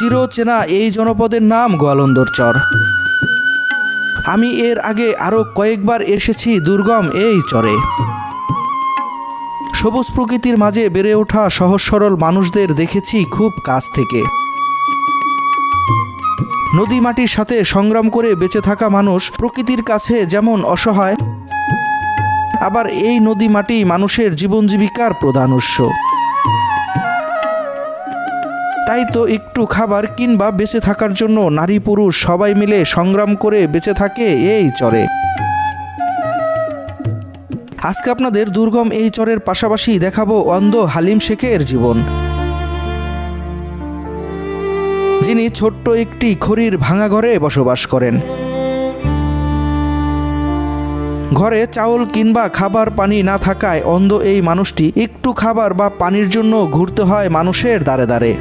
চিরচেনা এই জনপদের নাম গোয়ালন্দর চর আমি এর আগে আরও কয়েকবার এসেছি দুর্গম এই চরে। সবুজ প্রকৃতির মাঝে বেড়ে ওঠা সহজ সরল মানুষদের দেখেছি খুব কাছ থেকে। নদী মাটির সাথে সংগ্রাম করে বেঁচে থাকা মানুষ প্রকৃতির কাছে যেমন অসহায়, আবার এই নদী মাটি মানুষের জীবন জীবিকার প্রধান উৎস। তাই তো একটু খাবার কিংবা বেঁচে থাকার জন্য নারী পুরুষ সবাই মিলে সংগ্রাম করে বেঁচে থাকে এই চরে। আজকে আপনাদের দুর্গম এই চরের পাশাপাশি দেখাবো অন্ধ হালিম শেখের জীবন। যিনি ছোট্ট একটি খড়ির ভাঙা ঘরে বসবাস করেন। ঘরে চাউল কিংবা খাবার পানি না থাকায় অন্ধ এই মানুষটি একটু খাবার বা পানির জন্য ঘুরতে হয় মানুষের দ্বারে দ্বারে।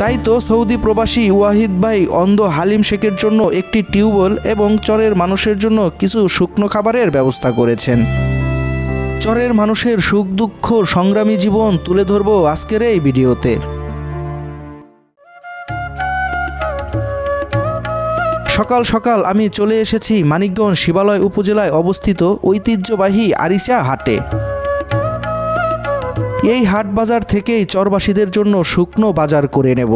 তাই তো সৌদি প্রবাসী ওয়াহিদ ভাই অন্ধ হালিম শেখের জন্য একটি টিউবওয়েল এবং চরের মানুষের জন্য কিছু শুকনো খাবারের ব্যবস্থা করেছেন। চরের মানুষের সুখ দুঃখ, সংগ্রামী জীবন তুলে ধরবো আজকের এই ভিডিওতে। সকাল সকাল আমি চলে এসেছি মানিকগঞ্জ শিবালয় উপজেলায় অবস্থিত ঐতিহ্যবাহী আরিচা হাটে। এই হাট বাজার থেকেই চরবাসীদের জন্য শুকনো বাজার করে নেব।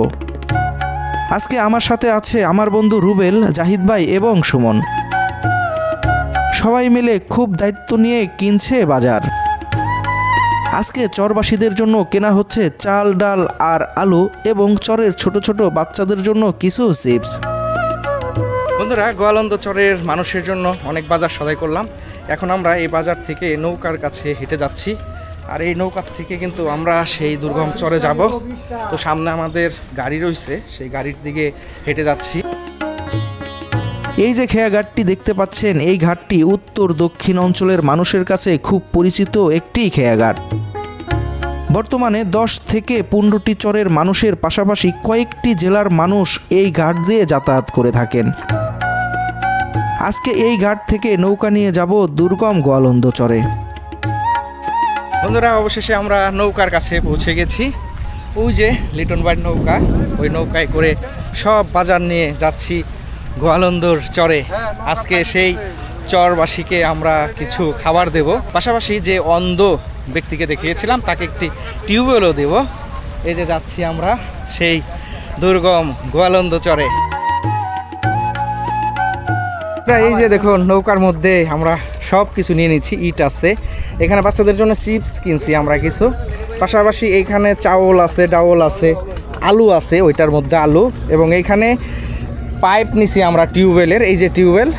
আজকে আমার সাথে আছে আমার বন্ধু রুবেল, জাহিদ ভাই এবং সুমন। সবাই মিলে খুব দায়িত্ব নিয়ে কিনছে বাজার। আজকে চরবাসীদের জন্য কেনা হচ্ছে চাল, ডাল আর আলু এবং চরের ছোট ছোট বাচ্চাদের জন্য কিছু চিপস। বন্ধুরা, গোয়ালন্দ চরের মানুষের জন্য অনেক বাজার সদাই করলাম। এখন আমরা এই বাজার থেকে নৌকার কাছে হেঁটে যাচ্ছি। আর এই নৌকা থেকে কিন্তু আমরা সেই দুর্গম চরে যাব। তো সামনে আমাদের গাড়ি রয়েছে, সেই গাড়ির দিকে হেঁটে যাচ্ছি। এই যে খেয়াঘাটটি দেখতে পাচ্ছেন, এই ঘাটটি উত্তর দক্ষিণ অঞ্চলের মানুষের কাছে খুব পরিচিত একটি খেয়াঘাট বর্তমানে দশ থেকে পনেরোটি চরের মানুষের পাশাপাশি কয়েকটি জেলার মানুষ এই ঘাট দিয়ে যাতায়াত করে থাকেন। আজকে এই ঘাট থেকে নৌকা নিয়ে যাব দুর্গম গোয়ালন্দ চরে। বন্ধুরা, অবশেষে আমরা নৌকার কাছে পৌঁছে গেছি। ওই যে লিটন বাইর নৌকা, ওই নৌকায় করে সব বাজার নিয়ে যাচ্ছি গোয়ালন্দর চরে। আজকে সেই চরবাসীকে আমরা কিছু খাবার দেব। পাশাপাশি যে অন্ধ ব্যক্তিকে দেখিয়েছিলাম, তাকে একটি টিউবওয়েলও দেব। এই যে যাচ্ছি আমরা সেই দুর্গম গোয়ালন্দ চরে। এই যে দেখুন, নৌকার মধ্যে আমরা সব কিছু নিয়ে নিচ্ছি, ইট আছে। এখানে বাচ্চাদের জন্য চিপস কিনছি আমরা কিছু। পাশাপাশি এইখানে চাউল আছে, ডাউল আছে, আলু আছে, ওইটার মধ্যে আলু। এবং এইখানে পাইপ নিছি আমরা টিউবওয়েলের, এই যে টিউবওয়েল,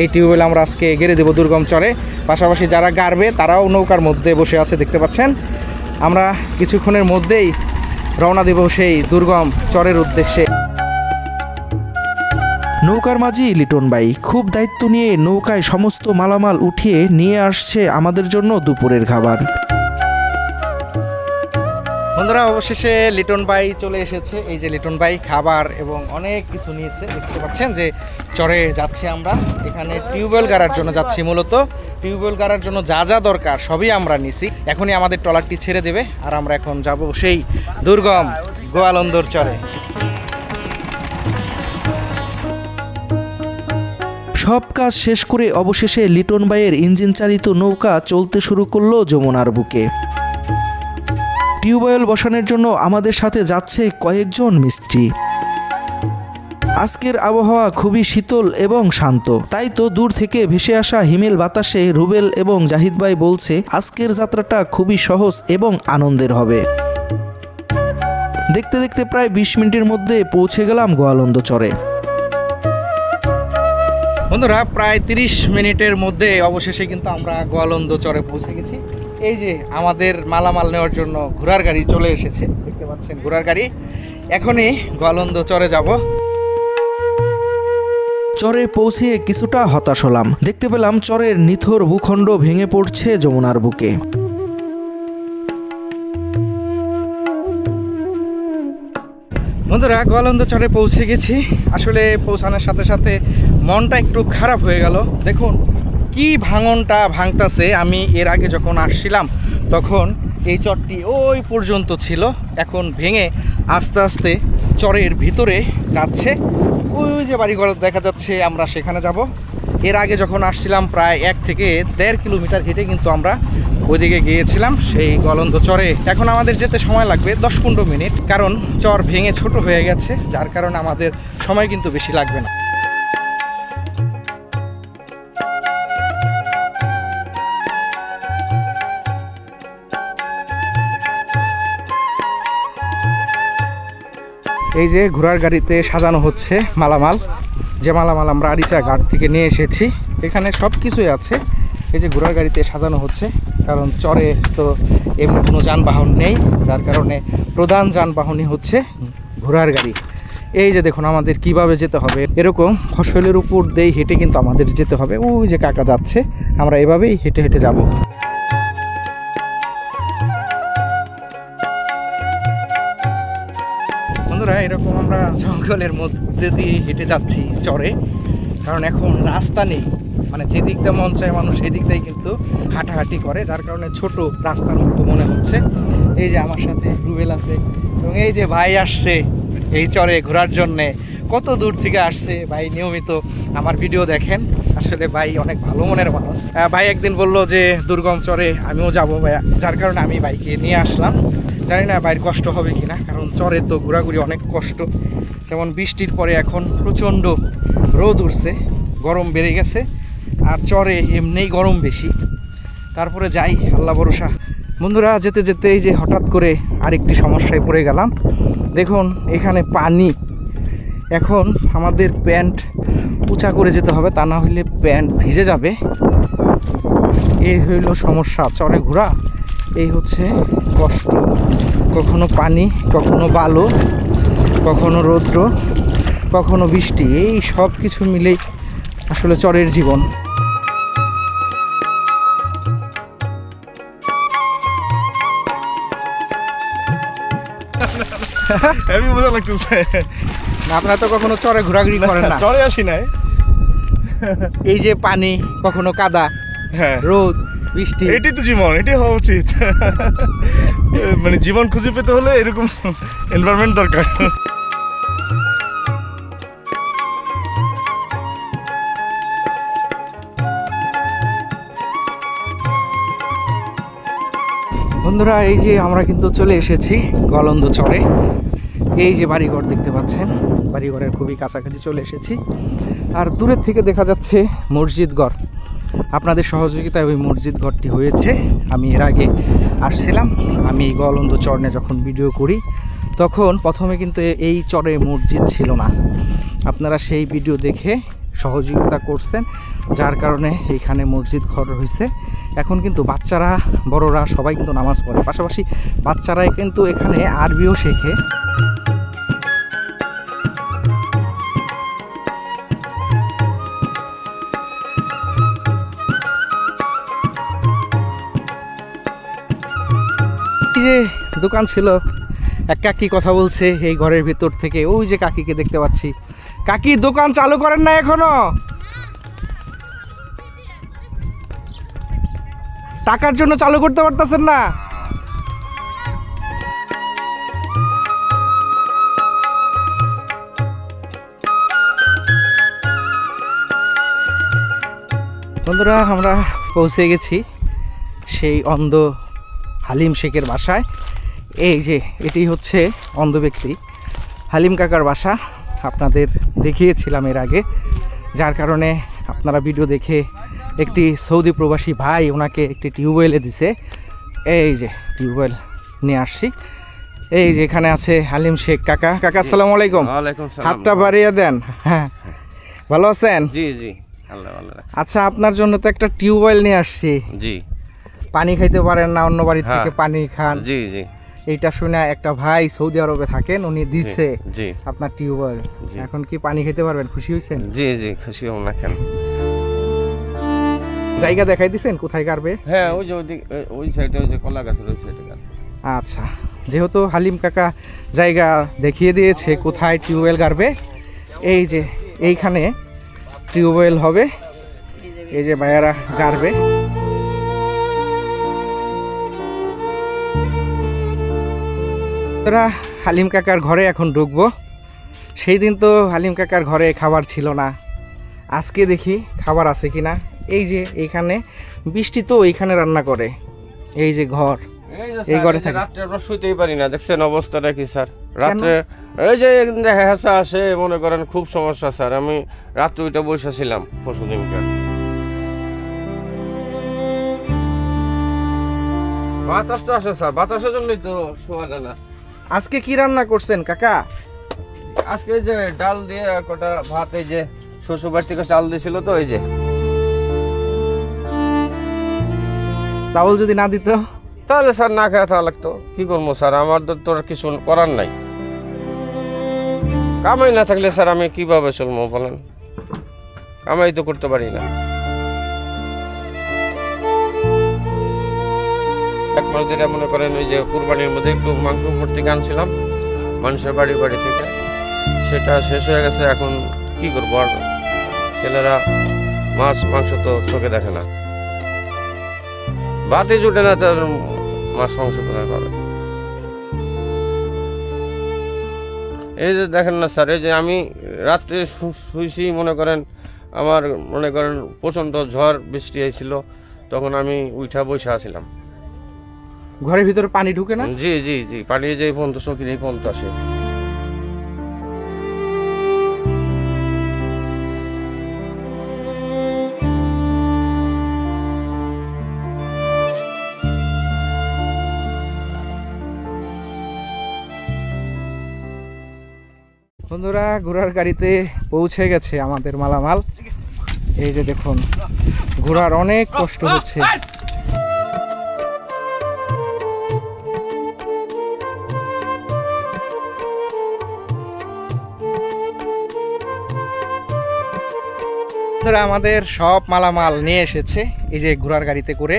এই টিউবওয়েল আমরা আজকে গেড়ে দেবো দুর্গম চরে। পাশাপাশি যারা গাড়বে, তারাও নৌকার মধ্যে বসে আছে, দেখতে পাচ্ছেন। আমরা কিছুক্ষণের মধ্যেই রওনা দেব সেই দুর্গম চরের উদ্দেশ্যে। নৌকার মাঝি লিটন বাই খুব দায়িত্ব নিয়ে নৌকায় সমস্ত মালামাল উঠিয়ে নিয়ে আসছে আমাদের জন্য দুপুরের খাবার। বন্ধুরা, অবশেষে লিটন বাই চলে এসেছে। এই যে লিটন বাই খাবার এবং অনেক কিছু নিয়েছে। দেখতে পাচ্ছেন যে চরে যাচ্ছি আমরা। এখানে টিউবওয়েল গাড়ার জন্য যাচ্ছি মূলত। টিউবওয়েল গাড়ার জন্য যা যা দরকার সবই আমরা নিছি। এখনই আমাদের ট্রলারটি ছেড়ে দেবে আর আমরা এখন যাব সেই দুর্গম গোয়ালন্দর চরে। সব কাজ শেষ করে অবশেষে লিটন বাইয়ের ইঞ্জিন চালিত নৌকা চলতে শুরু করল যমুনার বুকে। টিউবওয়েল বসানোর জন্য আমাদের সাথে যাচ্ছে কয়েকজন মিস্ত্রি। আজকের আবহাওয়া খুবই শীতল এবং শান্ত। তাই তো দূর থেকে ভেসে আসা হিমেল বাতাসে রুবেল এবং জাহিদ ভাই বলছে, আজকের যাত্রাটা খুবই সহজ এবং আনন্দের হবে। দেখতে দেখতে প্রায় বিশ মিনিটের মধ্যে পৌঁছে গেলাম গোয়ালন্দ চরে। বন্ধুরা প্রায় তিরিশ মিনিটের মধ্যে অবশেষে কিন্তু আমরা গোয়ালন্দ চরে পৌঁছে গেছি। এই যে আমাদের মালামাল নেওয়ার জন্য ঘোড়ার গাড়ি চলে এসেছে দেখতে পাচ্ছেন ঘোড়ার গাড়ি। এখনই গোয়ালন্দ চরে যাব। চরে পৌঁছে কিছুটা হতাশ হলাম। দেখতে পেলাম চরের নিথর ভূখণ্ড ভেঙে পড়ছে যমুনার বুকে। বন্ধুরা গোয়ালন্দ চরে পৌঁছে গেছি। আসলে পৌঁছানোর সাথে সাথে মনটা একটু খারাপ হয়ে গেল। দেখুন, কি ভাঙনটা ভাঙতাছে। আমি এর আগে যখন আসছিলাম, তখন এই চরটি ওই পর্যন্ত ছিল। এখন ভেঙে আস্তে আস্তে চরের ভিতরে যাচ্ছে। ওই যে বাড়িঘর দেখা যাচ্ছে, আমরা সেখানে যাব। এর আগে যখন আসছিলাম প্রায় এক থেকে দেড় কিলোমিটার হেঁটে কিন্তু আমরা ওইদিকে গিয়েছিলাম, সেই গলন্দ চরে। এখন আমাদের যেতে সময় লাগবে দশ পনেরো মিনিট, কারণ চর ভেঙে ছোট হয়ে গেছে, যার কারণে আমাদের সময় কিন্তু বেশি লাগবে না। এই যে ঘোড়ার গাড়িতে সাজানো হচ্ছে মালামাল। যে মালামাল আমরা আরিচা ঘাট থেকে নিয়ে এসেছি, এখানে সব কিছুই আছে। এই যে ঘোড়ার গাড়িতে সাজানো হচ্ছে, কারণ চরে তো এমনি কোনো যানবাহন নেই, যার কারণে প্রধান যানবাহনই হচ্ছে ঘোড়ার গাড়ি। এই যে দেখুন, আমাদের কীভাবে যেতে হবে। এরকম ফসলের উপর দিয়ে হেঁটে কিন্তু আমাদের যেতে হবে। ওই যে কাকা যাচ্ছে, আমরা এভাবেই হেঁটে হেঁটে যাব। এরকম আমরা জঙ্গলের মধ্যে দিয়ে হেঁটে যাচ্ছি চরে। কারণ এখন রাস্তা নেই। মানে যেদিক দিয়ে মন চায় মানুষ সেদিক দিয়েই কিন্তু হাঁটাহাঁটি করে। যার কারণে ছোট রাস্তার মতো মনে হচ্ছে। এই যে আমার সাথে রুবেল আছে এবং এই যে ভাই আসছে এই চরে ঘোরার জন্যে। কত দূর থেকে আসছে ভাই নিয়মিত আমার ভিডিও দেখেন। আসলে ভাই অনেক ভালো মনের মানুষ। ভাই একদিন বলল যে, দুর্গম চরে আমিও যাব ভাইয়া। যার কারণে আমি বাইকে নিয়ে আসলাম। জানি না বাইরে কষ্ট হবে কি না কারণ চরে তো ঘোরাঘুরি অনেক কষ্ট। যেমন বৃষ্টির পরে এখন প্রচণ্ড রোদ উঠছে, গরম বেড়ে গেছে, আর চরে এমনিই গরম বেশি। তারপরে যাই, আল্লাহ ভরসা। বন্ধুরা, যেতে যেতে এই যে হঠাৎ করে আরেকটি সমস্যায় পড়ে গেলাম। দেখুন, এখানে পানি। এখন আমাদের প্যান্ট উঁচা করে যেতে হবে, তা না হলে প্যান্ট ভিজে যাবে। এই হইল সমস্যা, চরে ঘোরা। এই হচ্ছে কষ্ট। কখনো পানি কখনো বালু কখনো রৌদ্র কখনো বৃষ্টি এই সব কিছু মিলেই আসলে চরের জীবন। হেভি মজা লাগতেছে। আপনারা তো কখনো চরে ঘোরাঘুরি করেন না। চলে আসি নাই। এই যে পানি কখনো কাদা হ্যাঁ। রোদ বৃষ্টি। এটাই তো জীবন এটাই হওয়া উচিত। মানে জীবন খুঁজে পেতে হলে এরকম এনভায়রনমেন্ট দরকার। বন্ধুরা এই যে আমরা কিন্তু চলে এসেছি গলন্দ চরে। এই যে বাড়িঘর দেখতে পাচ্ছেন বাড়িঘরের খুবই কাছাকাছি চলে এসেছি। আর দূরের থেকে দেখা যাচ্ছে মসজিদ ঘর আপনাদের সহযোগিতায় ওই মসজিদ ঘরটি হয়েছে। আমি এর আগে আসছিলাম। আমি গলন্দ চরণে যখন ভিডিও করি, তখন প্রথমে কিন্তু এই চরে মসজিদ ছিল না। আপনারা সেই ভিডিও দেখে সহযোগিতা করছেন, যার কারণে এইখানে মসজিদ ঘর হয়েছে। এখন কিন্তু বাচ্চারা, বড়রা সবাই কিন্তু নামাজ পড়ে। পাশাপাশি বাচ্চারাই কিন্তু এখানে আরবিও শেখে। যে দোকান ছিল, এক কাকি কথা বলছে এই ঘরের ভিতর থেকে। ওই যে কাকিকে দেখতে পাচ্ছি। কাকি, দোকান চালু করেন না এখনও? টাকার জন্য চালু করতে পারতেছেন না? বন্ধুরা, আমরা পৌঁছে গেছি সেই অন্ধ হালিম শেখের বাসায়। এই যে এটি হচ্ছে অন্ধ ব্যক্তি হালিম কাকার বাসা আপনাদের দেখিয়েছিলাম এর আগে। যার কারণে আপনারা ভিডিও দেখে একটি সৌদি প্রবাসী ভাই ওনাকে একটি টিউবওয়েলে দিছে। এই যে টিউবওয়েল নিয়ে আসছি। এই যে এখানে আছে হালিম শেখ কাকা। কাকা আসসালামু আলাইকুম। হাতটা বাড়িয়ে দেন। হ্যাঁ। ভালো আছেন? জি জি। আল্লাহ আচ্ছা আপনার জন্য তো একটা টিউবওয়েল নিয়ে আসছি। জি। পানি খাইতে পারেন না অন্য বাড়ি হ্যাঁ। থেকে পানি খান। জি জি। এইটা শুনে একটা ভাই সৌদি আরবে থাকেন উনি দিচ্ছে জি। আপনার টিউবওয়েল। এখন কি পানি খেতে পারবেন? খুশি হয়েছেন জি জি খুশি হব না কেন? জায়গা দেখাই দিছেন? কোথায় কারবে হ্যাঁ ওই যে ওই- ওই সাইডে ওই যে কলা গাছের ওই সাইডে আচ্ছা যেহেতু হালিম কাকা জায়গা দেখিয়ে দিয়েছে কোথায় টিউবওয়েল গাড়বে এই যে এইখানে টিউবওয়েল হবে এই যে ভাইয়ারা গাড়বে। তোরা হালিম কাকার ঘরে এখন ঢুকবো। সেই দিন তো হালিম কাকার ঘরে খাবার ছিল না। আজকে দেখি খাবার আছে কি না এই যে এইখানে বৃষ্টি তো এইখানে রান্না করে। এই যে ঘর। এই ঘরে রাত্রে আমরা শুইতেই পারি না। দেখছেন অবস্থাটা কি স্যার? রাত্রে এই যে হেসা আসে মনে করেন খুব সমস্যা স্যার। আমি রাত্রে ওইটা বসেছিলাম পরশু দিনকে বাতাস তো আসে স্যার। বাতাসের জন্যই তো শোয়া যায় না। আজকে কি রান্না করছেন কাকা? আজকে যে ডাল দিয়ে কটা ভাত এই যে শ্বশুর বাড়ি থেকে চাল দিয়েছিল তো এই যে। চাউল যদি না দিত? তাহলে স্যার না খেয়ে থাকা লাগতো। কি করব স্যার? আমার তো তোর কিছু করার নাই। কামাই না থাকলে স্যার আমি কীভাবে চলবো বলেন? কামাই তো করতে পারি না। ধরে মনে করেন, ওই যে কুরবানির মধ্যে একটু মাংস ভর্তি আনছিলাম মানুষের বাড়ি বাড়ি থেকে। সেটা শেষ হয়ে গেছে, এখন কি করব আর? ছেলেরা মাছ, মাংস তো চোখে দেখে না। ভাতে জুটে না তার মাছ, মাংস কোথায় পাবে? এই যে দেখেন না স্যার, এই যে আমি রাত্রে শু- শুইছি, মনে করেন আমার, মনে করেন প্রচণ্ড ঝড়, বৃষ্টি হয়েছিল তখন আমি উঠা বসে আছিলাম। ঘরের ভিতরে পানি ঢুকে না? জি জি জি পালিয়ে যে পর্যন্ত চকির এই পর্যন্ত আসে। বন্ধুরা ঘোড়ার গাড়িতে পৌঁছে গেছে আমাদের মালামাল। এই যে দেখুন ঘোড়ার অনেক কষ্ট হচ্ছে। বন্ধুরা, আমাদের সব মালামাল নিয়ে এসেছে। এই যে ঘোড়ার গাড়িতে করে।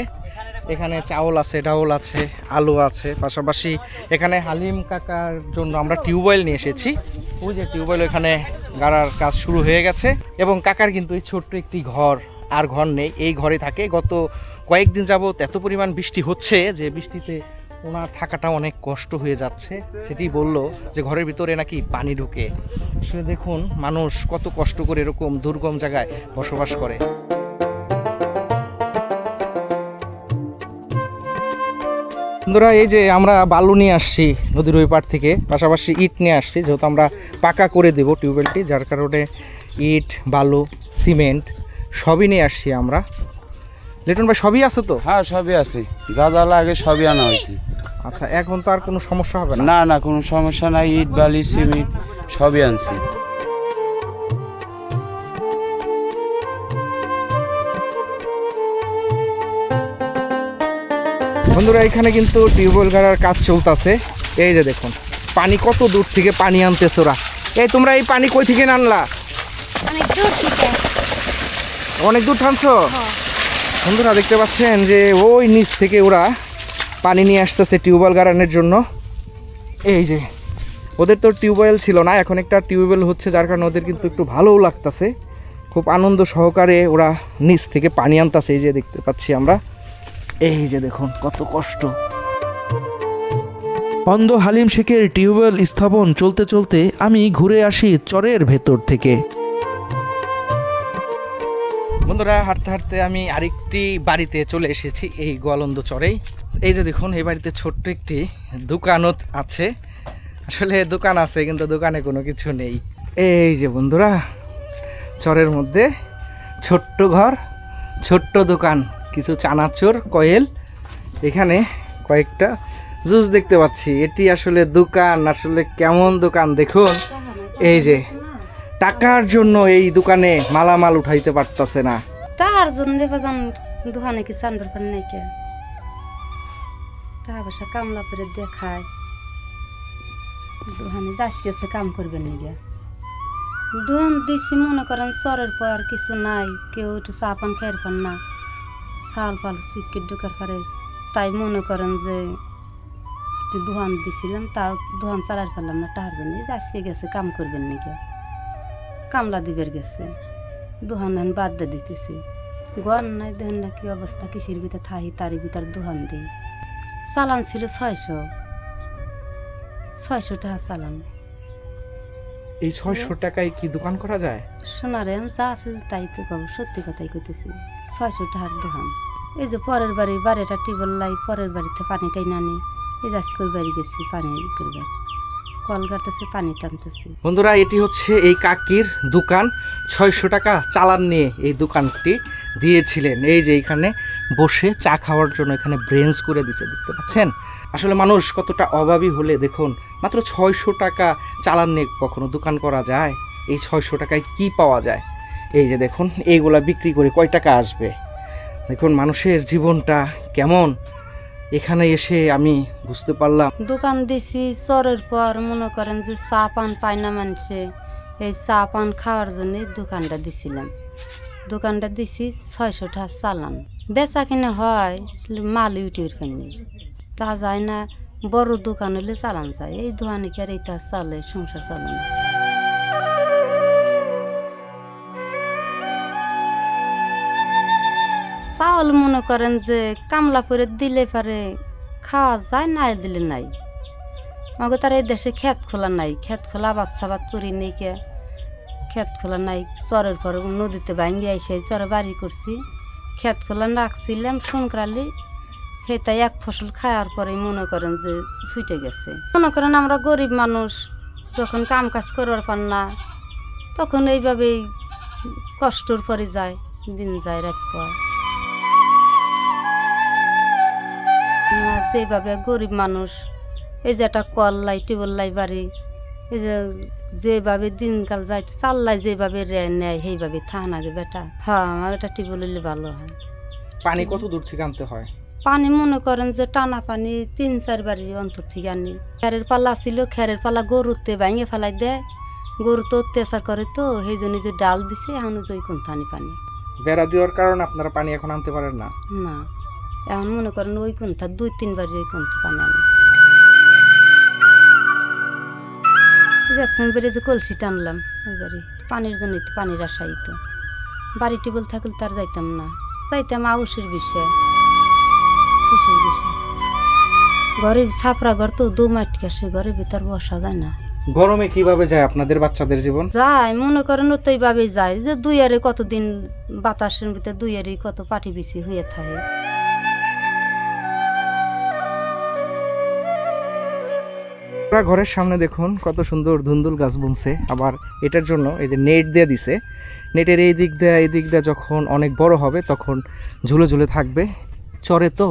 এখানে চাউল আছে, ডাউল আছে, আলু আছে। পাশাপাশি এখানে হালিম কাকার জন্য আমরা টিউবওয়েল নিয়ে এসেছি। ওই যে টিউবওয়েল এখানে গাড়ার কাজ শুরু হয়ে গেছে। এবং কাকার কিন্তু এই ছোট্ট একটি ঘর আর ঘর নেই। এই ঘরে থাকে, গত কয়েকদিন যাবত এত পরিমাণ বৃষ্টি হচ্ছে যে বৃষ্টিতে ওনার থাকাটা অনেক কষ্ট হয়ে যাচ্ছে। সেটি বলল যে ঘরের ভিতরে নাকি পানি ঢুকে। আসলে দেখুন, মানুষ কত কষ্ট করে এরকম দুর্গম জায়গায় বসবাস করে। বন্ধুরা, এই যে আমরা বালু নিয়ে আসছি নদীর ওই পার থেকে, পাশাপাশি ইট নিয়ে আসছি, যেহেতু আমরা পাকা করে দেব টিউবওয়েলটি, যার কারণে ইট, বালু, সিমেন্ট সবই নিয়ে আসছি আমরা। লিটন ভাই সবই আছে তো? হ্যাঁ সবই আছে। যা যা লাগে সবই আনা হয়েছে। আচ্ছা এখন তো আর কোনো সমস্যা হবে না? না না কোনো সমস্যা নাই। ইট বালি সিমেন্ট সবই আনছি। বন্ধুরা এখানে কিন্তু টিউবওয়েল গাড়ার কাজ চলতেছে। এই যে দেখুন পানি কত দূর থেকে পানি আনতেছে ওরা। এই তোমরা এই পানি কই থেকে আনলা? অনেক দূর থেকে। অনেক দূর টানছো? বন্ধুরা দেখতে পাচ্ছেন যে ওই নিচ থেকে ওরা পানি নিয়ে আসতেছে টিউবওয়েল গাড়ানোর জন্য। এই যে, ওদের তো টিউবওয়েল ছিল না, এখন একটা টিউবওয়েল হচ্ছে যার কারণে ওদের কিন্তু একটু ভালোও লাগতেছে। খুব আনন্দ সহকারে ওরা নিচ থেকে পানি আনতেছে, এই যে দেখতে পাচ্ছি আমরা। এই যে দেখুন, কত কষ্ট। অন্ধ হালিম শেখের টিউবওয়েল স্থাপন চলতে চলতে আমি ঘুরে আসি চরের ভেতর থেকে। বন্ধুরা, হাঁটতে হাঁটতে আমি আরেকটি বাড়িতে চলে এসেছি এই গোয়ালন্দ চরেই। এই যে দেখুন, এই বাড়িতে ছোট্ট একটি দোকানও আছে। আসলে দোকান আছে, কিন্তু দোকানে কোনো কিছু নেই। এই যে বন্ধুরা, চরের মধ্যে ছোট্ট ঘর, ছোট্ট দোকান, কিছু চানাচুর, কয়েল। এখানে কয়েকটা জুস দেখতে পাচ্ছি। এটি আসলে দোকান, আসলে কেমন দোকান দেখুন। এই যে টাকার জন্য এই দোকানে মালামাল উঠাইতে পারতাছে না। টাকার জন্য বাজান, দোকানে কি চান্ডর পান নাই কে? টাকা পয়সা কামলা করে দেখায়। দোকানে যাচ্ছি কাম করবেন নাকি দোকান দিছি, মনে করেন চরের পর কিছু নাই, কেউ একটু চা পান খেয়ে পান না। চাল পাল সিকিট ঢুকার পরে তাই মনে করেন যে একটু দোকান দিছিলাম, তাও দোকান চালার পারলাম না টাকার জন্য যাচ্ছি গেছে কাম করবেন নাকি কামলা দিবের গেছে। দুহান হান বাদ দিয়ে দিতেছি। গন নাই দেন না কি অবস্থা কিসের ভিতরে থাহি তার ভিতর দুহান দিই চালান ছিল ছয়শো। ছয়শো টাকা চালান। এই ছয়শো টাকায় কি দোকান করা যায়? সোনারে যা আছে তাই তো কব সত্যি কথাই কইতেছি। ছয়শো টাকার দোকান। এই যে পরের বাড়ি বাড়িটা টিউবওয়েল লাই পরের বাড়িতে পানি টাই নানি এই যাচ্ছি কই বাড়ি গেছি পানি করবে কল কাটতেছি পানি টানতেছি। বন্ধুরা, এটি হচ্ছে এই কাকির দোকান। ছয়শো টাকা চালান নিয়ে এই দোকানটি দিয়েছিলেন। এই যে এখানে বসে চা খাওয়ার জন্য এখানে ব্রেঞ্চ করে দিছে, দেখতে পাচ্ছেন? আসলে মানুষ কতটা অভাবী হলে, দেখুন, মাত্র ছয়শো টাকা চালান নিয়ে কখনো দোকান করা যায়? এই ছয়শো টাকায় কি পাওয়া যায়? এই যে দেখুন, এইগুলা বিক্রি করে কয় টাকা আসবে? দেখুন, মানুষের জীবনটা কেমন? এখানে এসে আমি বুঝতে পারলাম। দোকান দিছি, চরের পর মনে করেন যে চা পান পায় না মানুষে। এই চা পান খাওয়ার জন্য দোকানটা দিছিলাম। দোকানটা দিছি ছয়শো টাকা চালান। বেচা কিনে হয়, মাল ইউটিউবের ফেলনি তা যায় না, বড় দোকান হলে চালান যায়। এই দোকানে কি আর এইটা চলে, সংসার চলে চাউল মনে করেন যে কামলা করে দিলে পারে খাওয়া যায় না, দিলে নাই। আমাকে তার এই দেশে ক্ষেত খোলা নাই। ক্ষেত খোলা বাচ্চা বাদ করি নেই কে। ক্ষেত খোলা নাই, চরের পর নদীতে ভাঙ্গি আইসে, চরে বাড়ি করছি। ক্ষেত খোলা রাখছিলাম সংক্রালি সেটাই এক ফসল খাওয়ার পরে মনে করেন যে ছুটে গেছে। মনে করেন আমরা গরিব মানুষ, যখন কাম কাজ করার পার না, তখন এইভাবেই কষ্টর পরে যায়, দিন যায়, রাত পর যেভাবে গরিব মানুষ এই যে একটা কল লাই টিউবওয়েল লাই বাড়ি এই যে যেভাবে দিনকাল যাইতে চাল্লাই যেভাবে রে নেয় সেইভাবে থান আগে বেটা। হ্যাঁ আমার এটা টিউবওয়েল হলে ভালো হয়। পানি কত দূর থেকে আনতে হয়? পানি মনে করেন যে টানা পানি তিন চার বাড়ি অন্তর থেকে আনি। খেরের পাল্লা ছিল খেরের পাল্লা গরুতে ভাঙে ফেলাই দেয়। গরু তো অত্যাচার করে তো সেই জন্য যে ডাল দিছে এখন জয় কোন থানি পানি। বেড়া দেওয়ার কারণে আপনারা পানি এখন আনতে পারেন না? না। এখন মনে করেন ওই পন্থা দুই তিনবার ওই পন্থা পানি আনি বেড়ে যে কলসি টানলাম বাড়ি পানির জন্য তো পানির আশাই তো। বাড়ি টিবল থাকলে তার যাইতাম না। যাইতাম আউসের বিষয়ে খুশির বিষয়। ঘরের ছাপড়া ঘর তো দু মাটি আসে ঘরের ভিতর বসা যায় না। গরমে কীভাবে যায় আপনাদের বাচ্চাদের জীবন? যায় মনে করেন ওইভাবে যায়। যে দুই আরে কতদিন বাতাসের ভিতরে দুই আরে কত পাটি বিছি হয়ে থাকে। আপনারা ঘরের সামনে দেখুন কত সুন্দর ধুন্দুল গাছ বুনছে। আবার এটার জন্য এই যে নেট দিয়ে দিছে। নেটের এই দিক দিয়ে, এই দিক দিয়ে যখন অনেক বড় হবে, তখন ঝুলে ঝুলে থাকবে। চরে তো,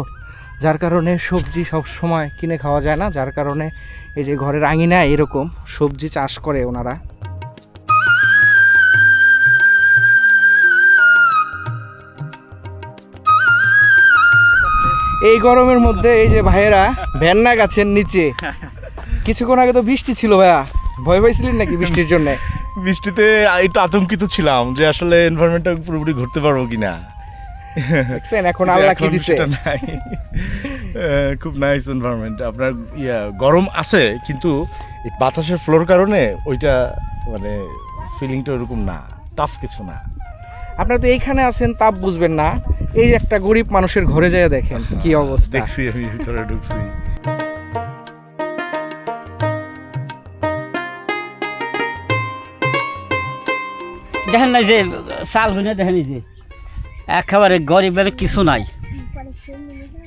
যার কারণে সবজি সব সময় কিনে খাওয়া যায় না, যার কারণে এই যে ঘরের আঙিনায় এরকম সবজি চাষ করে ওনারা। এই গরমের মধ্যে এই যে ভাইয়েরা ভেন্না গাছের নিচে কিছুক্ষণ আগে তো বৃষ্টি ছিল ভাইয়া। ভয় পাইছিলেন নাকি বৃষ্টির জন্য? বৃষ্টিতে একটু আতঙ্কিত ছিলাম যে আসলে এনভায়রনমেন্টটা পুরোপুরি ঘুরতে পারব কিনা। দেখছেন এখন আল্লাহ কি দিছে। খুব নাইস এনভায়রনমেন্ট আপনার ইয়া গরম আছে কিন্তু এই বাতাসের ফ্লোর কারণে ওইটা মানে ফিলিংটা ওরকম না টাফ কিছু না। আপনারা তো এইখানে আছেন তাপ বুঝবেন না। এই একটা গরিব মানুষের ঘরে যায় দেখেন কি অবস্থা। দেখছি আমি ভিতরে ঢুকছি। দেখেন না যে চাল হইনা দেখেন যে একেবারে গরিবের কিছু নাই।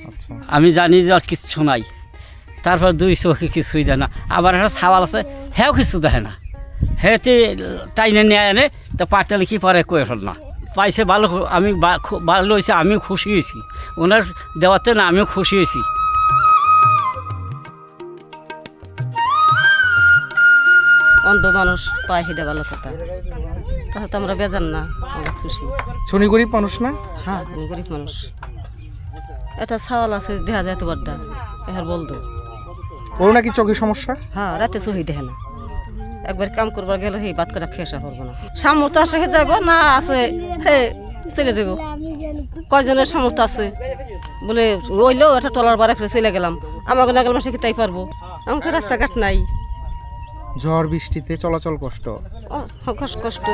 আচ্ছা। আমি জানি যে আর কিছু নাই। তারপর দুই চোখে কিছুই দেয় না। আবার একটা ছাওয়াল আছে হেও কিছু দেখে না। হেতে টাইনে নিয়ে আনে তো পাটালে কি পরে কয়ে ফেল না। পাইছে ভালো আমি ভালো হয়েছে আমিও খুশি হয়েছি। ওনার দেওয়াতে না আমিও খুশি হয়েছি। অন্ধ মানুষ পায় সেটা ভালো কথা। তাহলে তো আমরা বেজান না আমরা খুশি। শনি গরিব মানুষ না? হ্যাঁ আমি গরিব মানুষ। এটা ছাওয়াল আছে দেখা যায় তো বাড্ডা এর বলতো। ওর নাকি চোখের সমস্যা? হ্যাঁ রাতে চহি দেখে না। একবার কাম করবার গেলে সেই বাদ করে খেসা করব না। সামর্থ্য আছে হে যাব না আছে হে চলে যাব কয়জনের সামর্থ্য আছে? বলে ওইলেও একটা টলার বারে করে চলে গেলাম। আমাকে না গেলাম সে কি তাই পারব? আমাকে রাস্তাঘাট নাই। ঝড় বৃষ্টিতে চলাচল কষ্ট। কষ্ট কষ্ট।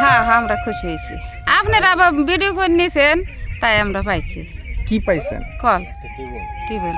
হ্যাঁ হ্যাঁ আমরা খুশি হয়েছি। আপনারা আবার ভিডিও করে নিয়েছেন তাই আমরা পাইছি। কি পাইছেন? কল। টিউবওয়েল